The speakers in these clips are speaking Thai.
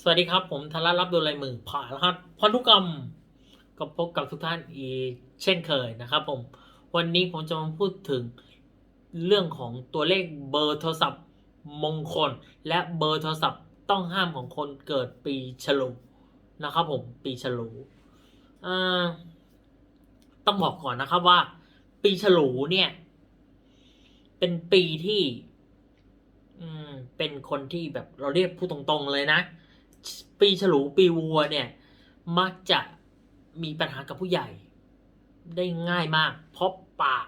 สวัสดีครับ ผมธนรับดูลายมือผ่านรหัสพันธุกรรมก็พบกับทุกท่านอีกเช่นเคยนะครับผม วันนี้ผมจะมาพูดถึงเรื่องของตัวเลขเบอร์โทรศัพท์มงคล และเบอร์โทรศัพท์ต้องห้ามของคนเกิดปีฉลูนะครับผมปีฉลูต้องบอกก่อนนะครับว่า ปีฉลูเนี่ย เป็นปีที่ อืม เป็นคนที่แบบเราเรียกพูดตรงๆเลยนะ ปีฉลูปีวัวเนี่ย มักจะมีปัญหากับผู้ใหญ่ ได้ง่ายมาก เพราะปาก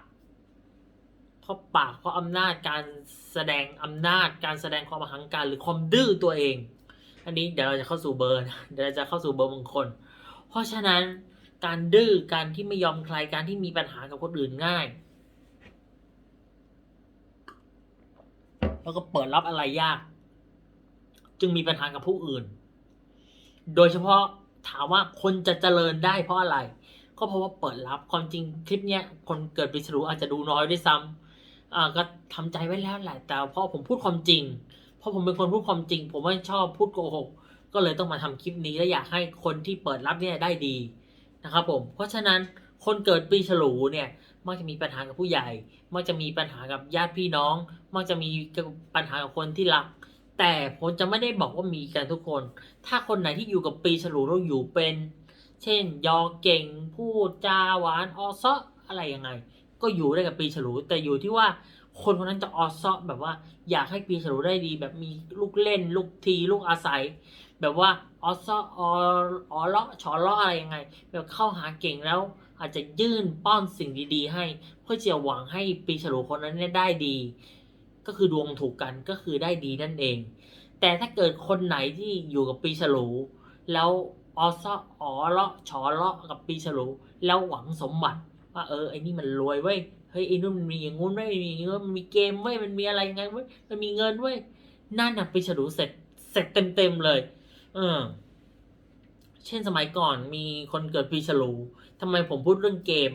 เพราะปากเพราะอำนาจการแสดงอำนาจการแสดงความหังการหรือความดื้อตัวเอง อันนี้เดี๋ยวเราจะเข้าสู่เบอร์เดี๋ยวเราจะเข้าสู่เบอร์มงคล เพราะฉะนั้นการดื้อการที่ไม่ยอมใครการที่มีปัญหากับคนอื่นง่าย แล้วก็เปิดรับอะไรยาก จึงมีปัญหากับผู้อื่น โดยเฉพาะถามว่าคนจะเจริญได้เพราะอะไร ก็เพราะว่าเปิดรับความจริงคลิปเนี้ยคนเกิดปีฉลูอาจจะดูน้อยด้วยซ้ำอ่าก็ทำใจไว้แล้วแหละแต่เพราะผมพูดความจริง เพราะผมเป็นคนพูดความจริง ผมไม่ชอบพูดโกหกก็เลยต้องมาทำคลิปนี้และอยากให้คนที่เปิดรับเนี่ยได้ดีนะครับผม เพราะฉะนั้นคนเกิดปีฉลูเนี่ยมักจะมีปัญหากับผู้ใหญ่ มักจะมีปัญหากับญาติพี่น้อง มักจะมีปัญหากับคนที่รัก แต่ผมจะไม่ได้บอกว่ามีกันทุกคน ถ้าคนไหนที่อยู่กับปีฉลูเราอยู่เป็น เช่น ยอเก่ง พูดจาหวานออซาะอะไรยังไง ก็อยู่ได้กับปีฉลู แต่อยู่ที่ว่าคนคนนั้นจะออซาะแบบว่า อยากให้ปีฉลูได้ดี แบบมีลูกเล่น ลูกที ลูกอาศัย แบบว่าออซออออเลาะชอเลาะอะไรยังไง แบบเข้าหาเก่งแล้ว อาจจะยื่นป้อนสิ่งดีๆ ให้ เพื่อจะหวังให้ปีฉลูคนนั้นได้ดี ก็คือดวงถูกกันก็คือได้ดีนั่นเอง แต่ถ้าเกิดคนไหนที่อยู่กับปีฉลูแล้วออซออ๋อเลาะฉอเลาะกับปีฉลูแล้วหวังสมบัติ ว่าเออไอ้นี่มันรวยเว้ยเฮ้ยไอ้นู่นมันมีอย่างงู้นเว้ยมีอย่างงี้เว้ยมันมีเกมเว้ยมันมีอะไรยังไงเว้ยมันมีเงินเว้ยนั่นน่ะปีฉลูเสร็จเสร็จเต็มๆเลย เออ เช่นสมัยก่อนมีคนเกิดปีฉลูทำไมผมพูดเรื่องเกม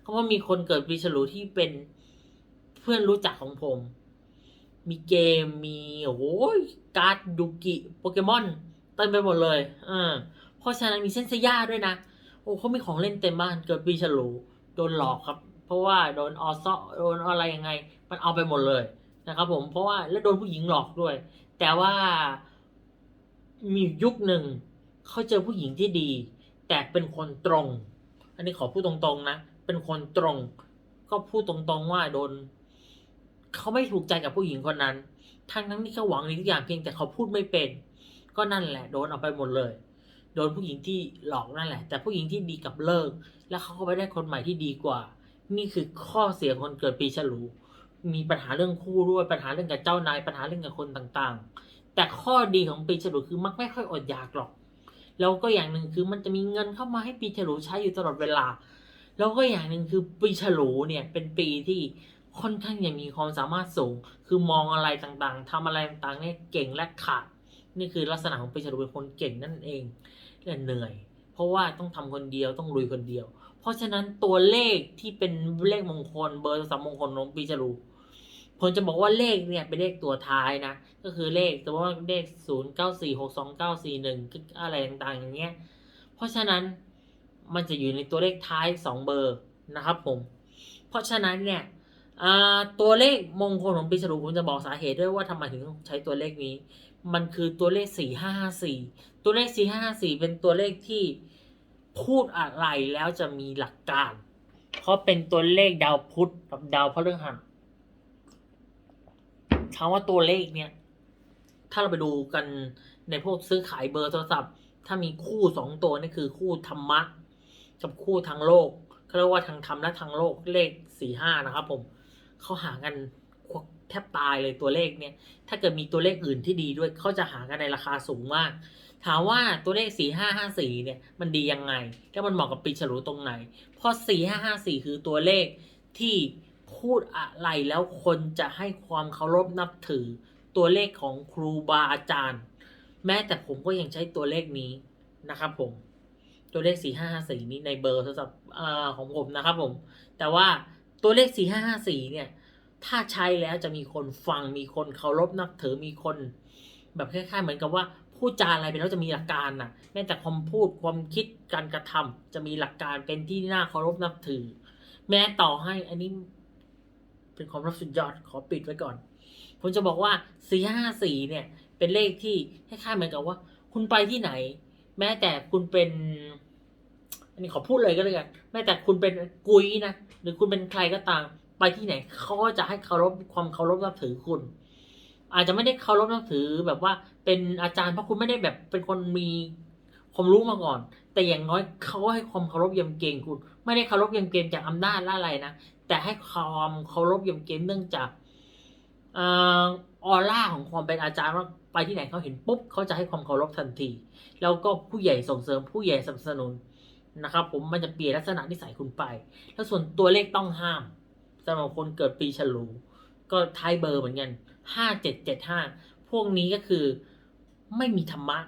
เพราะว่ามีคนเกิดปีฉลูที่เป็นเพื่อนรู้จักของผม มีเกมมีโอ้โหการ์ดยูกิโปเกมอนเต็มไปหมดเลยอ่าเพราะฉะนั้นมีเส้นสย่าด้วยนะ โอ้เขามีของเล่นเต็มบ้านเกิดปีฉลูโดนหลอกครับ เพราะว่าโดนออซอโดนอะไรยังไง มันเอาไปหมดเลยนะครับผมเพราะว่าแล้วโดนผู้หญิงหลอกด้วย แต่ว่ามียุคหนึ่งเขาเจอผู้หญิงที่ดี แต่เป็นคนตรง อันนี้ขอพูดตรงๆนะ เป็นคนตรง ก็พูดตรงๆว่าโดน เขาไม่ถูกใจกับผู้หญิงคนนั้น ทั้งทั้งที่เขาหวังในทุกอย่างเพียงแต่เขาพูดไม่เป็น ก็นั่นแหละโดนเอาไปหมดเลย โดนผู้หญิงที่หลอกนั่นแหละ แต่ผู้หญิงที่ดีกับเลิก แล้วเขาก็ไปได้คนใหม่ที่ดีกว่า นี่คือข้อเสียคนเกิดปีฉลู มีปัญหาเรื่องคู่ด้วยปัญหาเรื่องกับเจ้านายปัญหาเรื่องกับคนต่างๆ แต่ข้อดีของปีฉลูคือมักไม่ค่อยอดอยากหรอก แล้วก็อย่างหนึ่งคือมันจะมีเงินเข้ามาให้ปีฉลูใช้อยู่ตลอดเวลา แล้วก็อย่างหนึ่งคือปีฉลูเนี่ยเป็นปีที่ ค่อนข้างจะมีความสามารถสูง คือมองอะไรต่างๆทำอะไรต่างๆเนี่ยเก่งและขาด นี่คือลักษณะของปีฉลูเป็นคนเก่งนั่นเองและเหนื่อย เพราะว่าต้องทำคนเดียวต้องลุยคนเดียว เพราะฉะนั้นตัวเลขที่เป็นเลขมงคลเบอร์โทรศัพท์มงคลของปีฉลูผมจะบอกว่าเลขเนี่ยเป็นเลขตัวท้ายนะ ก็คือเลขแต่ว่าเลขศูนย์เก้าสี่หกสองเก้าสี่หนึ่งอะไรต่างๆ อย่างเงี้ย เพราะฉะนั้นมันจะอยู่ในตัวเลขท้ายสองเบอร์นะครับผม เพราะฉะนั้นเนี่ย ตัวเลขมงคลของปีฉลูผมจะบอกสาเหตุด้วยว่าทำไมถึงต้องใช้ตัวเลขนี้ มันคือตัวเลขสี่ห้าห้าสี่ตัวเลขสี่ห้าห้าสี่เป็นตัวเลขที่พูดอะไรแล้วจะมีหลักการ เพราะเป็นตัวเลขดาวพุธกับดาวพฤหัสถาว่าตัวเลขเนี่ย ถ้าเราไปดูกันในพวกซื้อขายเบอร์โทรศัพท์ ถ้ามีคู่สองตัวนี่คือคู่ธรรมะกับคู่ทางโลกเขาเรียกว่าทางธรรมและทางโลกเลขสี่ห้านะครับผม เขาหากันแทบตายเลยตัวเลขเนี่ย ถ้าเกิดมีตัวเลขอื่นที่ดีด้วยเขาจะหากันในราคาสูงมาก ถามว่าตัวเลขสี่ห้าห้าสี่เนี่ย มันดียังไง แล้วมันเหมาะกับปีฉลูตรงไหน เพราะสี่ห้าห้าสี่คือตัวเลขที่พูดอะไรแล้วคนจะให้ความเคารพนับถือ ตัวเลขของครูบาอาจารย์ แม้แต่ผมก็ยังใช้ตัวเลขนี้นะครับผม ตัวเลข 4554 นี้ในเบอร์โทรศัพท์ของผมนะครับผม แต่ว่า ตัวเลข 4554 เนี่ย ถ้าใช้แล้วจะมีคนฟัง มีคนเคารพนับถือ มีคน แบบคล้ายๆ เหมือนกับว่าพูดจาอะไรไปแล้วจะมีหลักการนะแม้แต่ความพูดความคิดการกระทำจะมีหลักการเป็นที่น่าเคารพนับถือ แม้ต่อให้อันนี้เป็นความรับสุดยอดขอปิดไว้ก่อน ผมจะบอกว่าสี่ห้าสี่เนี่ย เป็นเลขที่คล้ายๆเหมือนกับว่า คุณไปที่ไหน แม้แต่คุณเป็น อันนี้ขอพูดเลยก็เลยกันแม้แต่คุณเป็นกุยนะหรือคุณเป็นใครก็ตาม ไปที่ไหนเขาก็จะให้เคารพความเคารพนับถือคุณ อาจจะไม่ได้เคารพนับถือแบบว่าเป็นอาจารย์เพราะคุณไม่ได้แบบเป็นคนมีความรู้มาก่อน แต่อย่างน้อยเขาให้ความเคารพยำเกรงคุณ ไม่ได้เคารพยำเกรงจากอำนาจละอะไรนะแต่ให้ความเคารพยำเกรงเนื่องจากอออร่าของความเป็นอาจารย์ว่าไปที่ไหนเขาเห็นปุ๊บเขาจะให้ความเคารพทันที แล้วก็ผู้ใหญ่ส่งเสริมผู้ใหญ่สนับสนุน นะครับผมมันจะเปลี่ยนลักษณะนิสัยคุณไป แล้วส่วนตัวเลขต้องห้ามสำหรับคนเกิดปีฉลู ก็ท้ายเบอร์เหมือนกันห้าเจ็ดเจ็ดห้าพวกนี้ก็คือไม่มีธรรมะ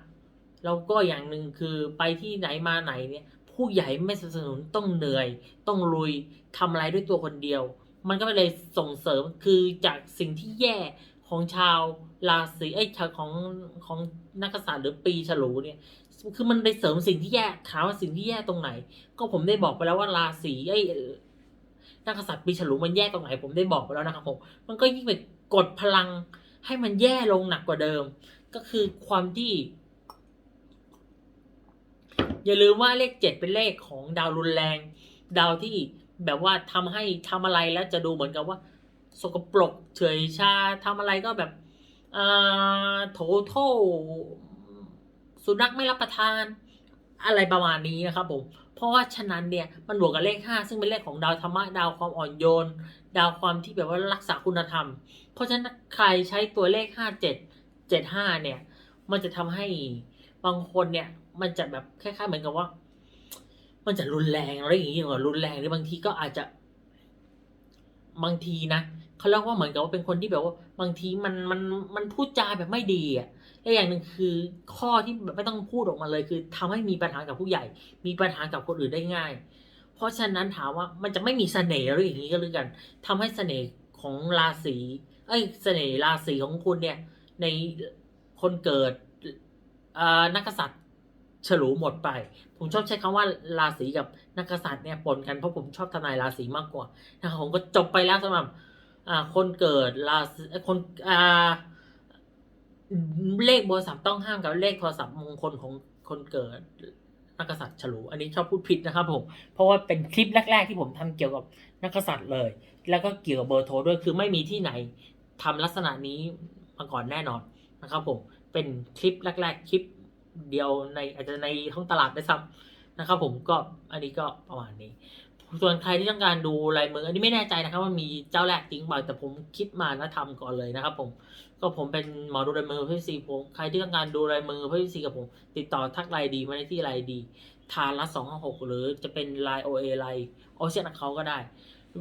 แล้วก็อย่างหนึ่งคือไปที่ไหนมาไหนเนี่ย ผู้ใหญ่ไม่สนับสนุนต้องเหนื่อย ต้องลุยทำอะไรด้วยตัวคนเดียว มันก็เลยส่งเสริมคือจากสิ่งที่แย่ของชาว ราศีไอ้ของของนักษัตริย์หรือปีฉลูเนี่ยคือมันไปเสริมสิ่งที่แย่ถามว่าสิ่งที่แย่ตรงไหน ก็ผมได้บอกไปแล้วว่าราศีไอ้นักษัตริย์ปีฉลูมันแย่ตรงไหน ผมได้บอกไปแล้วนะครับผมมันก็ยิ่งไปกดพลังให้มันแย่ลงหนักกว่าเดิม ก็คือความที่ อย่าลืมว่าเลขเจ็ดเป็นเลขของดาวรุนแรง ดาวที่แบบว่าทำให้ทำอะไรแล้วจะดูเหมือนกับว่า สกปรกเฉยชาทำอะไรก็แบบ อ่าโถโถสุนัขไม่รับประทานอะไรประมาณนี้นะครับผม เพราะว่าฉะนั้นเนี่ยมันบวกกับเลขห้าซึ่งเป็นเลขของดาวธรรมะดาวความอ่อนโยน ดาวความที่แบบว่ารักษาคุณธรรม เพราะฉะนั้นใครใช้ตัวเลขห้าเจ็ดเจ็ดห้าเนี่ย มันจะทำให้บางคนเนี่ย มันจะแบบคล้ายๆเหมือนกับว่า มันจะรุนแรงอะไรอย่างเงี้ยกว่ารุนแรงหรือบางทีก็อาจจะ บางทีนะ เขาเรียกว่าเหมือนกับว่าเป็นคนที่แบบว่าบางทีมันมันมันพูดจาแบบไม่ดีอะและอย่างหนึ่งคือข้อที่แบบไม่ต้องพูดออกมาเลย คือทำให้มีปัญหากับผู้ใหญ่ มีปัญหากับคนอื่นได้ง่าย เพราะฉะนั้นถามว่ามันจะไม่มีเสน่ห์หรืออย่างนี้ก็แล้วกันทำให้เสน่ห์ของราศีเอ้ยเสน่ห์ราศีของคุณเนี่ย ในคนเกิดอ่านักกษัตริย์ฉลูหมดไป ผมชอบใช้คำว่าราศีกับนักกษัตริย์เนี่ยปนกันเพราะผมชอบทนายราศีมากกว่านะครับผมก็จบไปแล้วสำหรับ อ่าคนเกิดราศีคนอ่าเลขโทรศัพท์ต้องห้ามกับเลขโทรศัพท์มงคลของคนเกิดนักษัตริย์ฉลู อันนี้ชอบพูดผิดนะครับผม เพราะว่าเป็นคลิปแรก ๆ ที่ผมทำเกี่ยวกับนักษัตริย์เลย แล้วก็เกี่ยวกับเบอร์โทรด้วย คือไม่มีที่ไหนทำลักษณะนี้มาก่อนแน่นอนนะครับผม เป็นคลิปแรก ๆ คลิปเดียวในอาจจะในท้องตลาดได้วยซ้ำนะครับผมก็อันนี้ก็ประมาณนี้ ส่วนใครที่ต้องการดูลายมือ อันนี้ไม่แน่ใจนะครับว่ามีเจ้าแรกจริงเปล่าแต่ผมคิดมาแล้วทำก่อนเลยนะครับ ผมก็ผมเป็นหมอดูลายมือพี่ซีผมใครที่ต้องการดูลายมือพี่ซีกับผม ติดต่อทักไลน์ดีมาได้ที่ไลน์ดี ทานละสองห้าหกหรือจะเป็นไลน์โอเอไลน์โอเชียนเขาก็ได้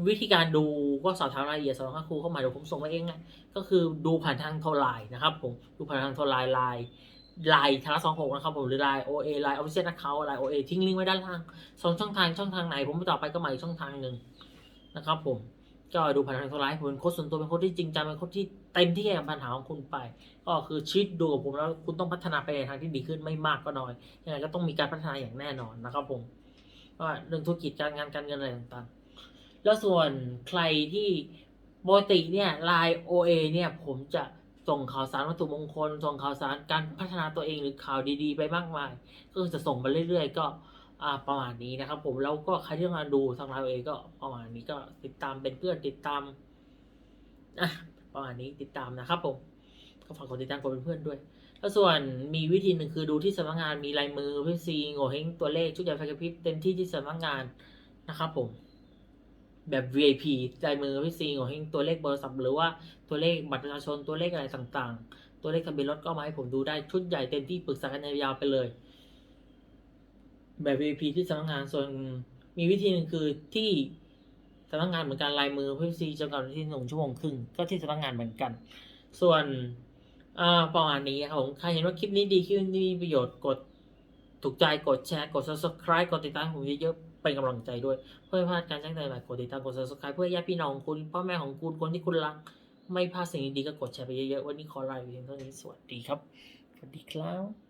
วิธีการดูก็สอบถามรายละเอียดสอบถามครูเข้ามาเดี๋ยวผมส่งมาเองไงก็คือดูผ่านทางโทรไลน์นะครับ ผมดูผ่านทางโทรไลน์ไลน์ ไลน์ทางสองหกนะครับผมหรือไลน์โอเอไลน์ออฟฟิเชียลเขาไลน์โอเอทิ้งลิงก์ไว้ด้านล่างสองช่องทางช่องทางไหน ผมไปต่อไปก็มาอีกช่องทางหนึ่งนะครับผมก็ดูผ่านทางโทรไลน์ผมเป็นโค้ชส่วนตัวเป็นโค้ชที่จริงจังเป็นโค้ชที่เต็มที่กับปัญหาของคุณไป ก็คือชีวิตดูกับผมแล้วคุณต้องพัฒนาไปในทางที่ดีขึ้นไม่มากก็น้อยยังไงก็ต้องมีการพัฒนาอย่างแน่นอนนะครับผมว่าเรื่องธุรกิจการงานการเงินอะไรต่างๆ แล้วส่วนใครที่ปกติเนี่ยไลน์ OA เนี่ยผมจะ ส่งข่าวสารวัตถุมงคล ส่งข่าวสารการพัฒนาตัวเองหรือข่าวดีๆ ไปมากมาย ก็คือจะส่งไปเรื่อยๆ ก็ประมาณนี้นะครับ ผมแล้วก็ใครที่ต้องกาดูทางไลน์ OA ก็ประมาณนี้ก็ติดตามเป็นเพื่อนติดตามอะประมาณนี้ติดตามนะครับผมก็ฝากกดติดตามกดเป็นเพื่อนด้วยแล้วส่วนมีวิธีหนึ่งคือดูที่สำนักงานมีลายมือพี่ซีโง่เฮงตัวเลขชุดใหญ่ไฟกระพริบเต็มที่ที่สำนักงานนะครับผม แบบ VIP ลายมือพี่ซีโง่เฮงตัวเลขเบอร์สับหรือว่าตัวเลขบัตรประชาชนตัวเลขอะไรต่างๆ ตัวเลขทะเบียนรถก็มาให้ผมดูได้ชุดใหญ่เต็มที่ปรึกษากันยาวๆไปเลย แบบ VIP ที่สำนักงานส่วนมีวิธีหนึ่งคือที่สำนักงานเหมือนกันลายมือพี่ซีจำกัดที่หนึ่งชั่วโมงครึ่งก็ที่สำนักงานเหมือนกัน ส่วนอ่าประมาณนี้ครับผมใครเห็นว่าคลิปนี้ดีคลิปนี้มีประโยชน์กดถูกใจกดแชร์กด subscribe กดติดตามผมเยอะๆ เป็นกำลังใจด้วย เพื่อไม่พลาดการแจ้งเตือนใหม่กดติดตามกด subscribe เพื่อญาติพี่น้องคุณพ่อแม่ของคุณคนที่คุณรัก ไม่พลาดสิ่งดีๆก็กดแชร์ไปเยอะๆวันนี้ขอลาไปเพียงเท่านี้สวัสดีครับสวัสดีครับ